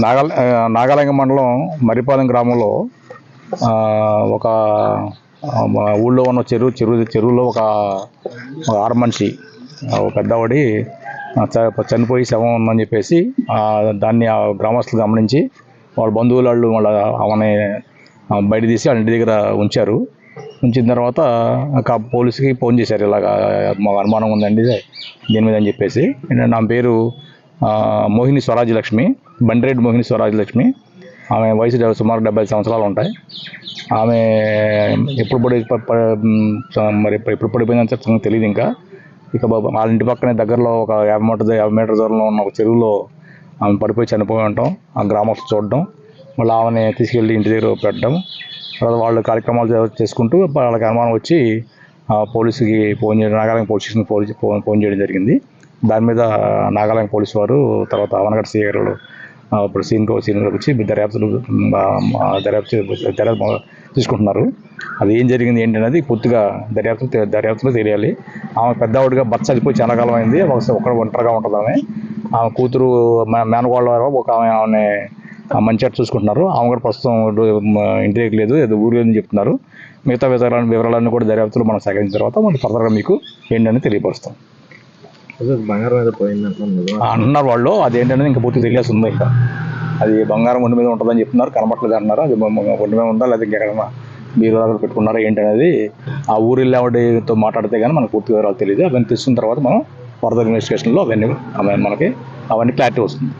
నాగాల ఆ, నాగాలంగ మండలం మరిపాలెం గ్రామంలో ఒక ఊళ్ళో ఉన్న చెరువు చెరువు చెరువులో ఒక ఒక ఆడ మనిషి ఒక పెద్దవాడి చ- చనిపోయి శవం ఉందని చెప్పేసి దాన్ని ఆ గ్రామస్తులు గమనించి వాళ్ళ బంధువులు వాళ్ళు వాళ్ళ ఆమెని బయట తీసి వాళ్ళ ఇంటి దగ్గర ఉంచారు. ఉంచిన తర్వాత పోలీసుకి ఫోన్ చేశారు ఇలాగా మాకు అనుమానం ఉందండి దీని మీద అని చెప్పేసి. నా పేరు మోహిని స్వరాజ్ లక్ష్మి బండిరెడ్డి మోహిని స్వరాజలక్ష్మి ఆమె వయసు సుమారు డెబ్బై సంవత్సరాలు ఉంటాయి. ఆమె ఎప్పుడు పడి ప- మరి ఎప్పుడు పడిపోయిందని చెప్పి తెలియదు ఇంకా. ఇక బాబు వాళ్ళ ఇంటి పక్కనే దగ్గరలో ఒక యాభై మీటర్ యాభై మీటర్ దూరంలో ఉన్న ఒక చెరువులో ఆమె పడిపోయి చనిపోయి ఉంటాం. ఆ గ్రామస్తులు చూడడం. మళ్ళీ ఆమెని తీసుకెళ్ళి ఇంటి దగ్గర పెట్టడం. తర్వాత వాళ్ళు కార్యక్రమాలు చేసుకుంటూ వాళ్ళకి అనుమానం వచ్చి ఆ పోలీసుకి ఫోన్ చేయడం నాగాలంగ పోలీస్ స్టేషన్కి పోలీస్ ఫోన్ ఫోన్ చేయడం జరిగింది. దాని మీద నాగాలంగ పోలీసు వారు తర్వాత అవనగడ్ సీఐ గారు ఇప్పుడు సీన్కో సీన్లోకి వచ్చి దర్యాప్తులు దర్యాప్తు దర్యాప్తు తీసుకుంటున్నారు. అది ఏం జరిగింది ఏంటనేది పూర్తిగా దర్యాప్తు దర్యాప్తులు దర్యాప్తులో తెలియాలి. ఆమె పెద్దవాడిగా భర్త చనిపోయి చాలా కాలం అయింది. ఒక ఒక్కడ ఒంటరిగా ఉంటుంది ఆమె. ఆమె కూతురు మేనగోళ్ళ వారు ఒక ఆమె ఆమె మంచిగా చూసుకుంటున్నారు. ఆమె కూడా ప్రస్తుతం ఇంటి దగ్గర లేదు ఏదో ఊరు లేదని చెప్తున్నారు. మిగతా వివరాలను వివరాలన్నీ కూడా దర్యాప్తులో మనం సేకరించిన తర్వాత మనం ఫర్దర్గా మీకు ఏంటని తెలియపరుస్తాం. బంగారం మీద పోయింది అన్నారు వాళ్ళు. అదేంటనేది ఇంకా పూర్తి తెలియాల్సి ఉంది ఇంకా. అది బంగారం ఒంటి మీద ఉంటుందని చెప్తున్నారు. కనబట్టలేదు అన్నారు అది ఒంటి మీద ఉందా లేదా ఇంకెక్కడన్నా మీరు దగ్గర పెట్టుకున్నారా ఏంటనేది ఆ ఊరిలో ఆవిడతో మాట్లాడితే కానీ మనకు పూర్తి వివరాలు తెలియదు. అవన్నీ తీసుకున్న తర్వాత మనం ఫర్దర్ ఇన్వెస్టిగేషన్లో అవన్నీ మనకి అవన్నీ క్లారిటీ వస్తుంది.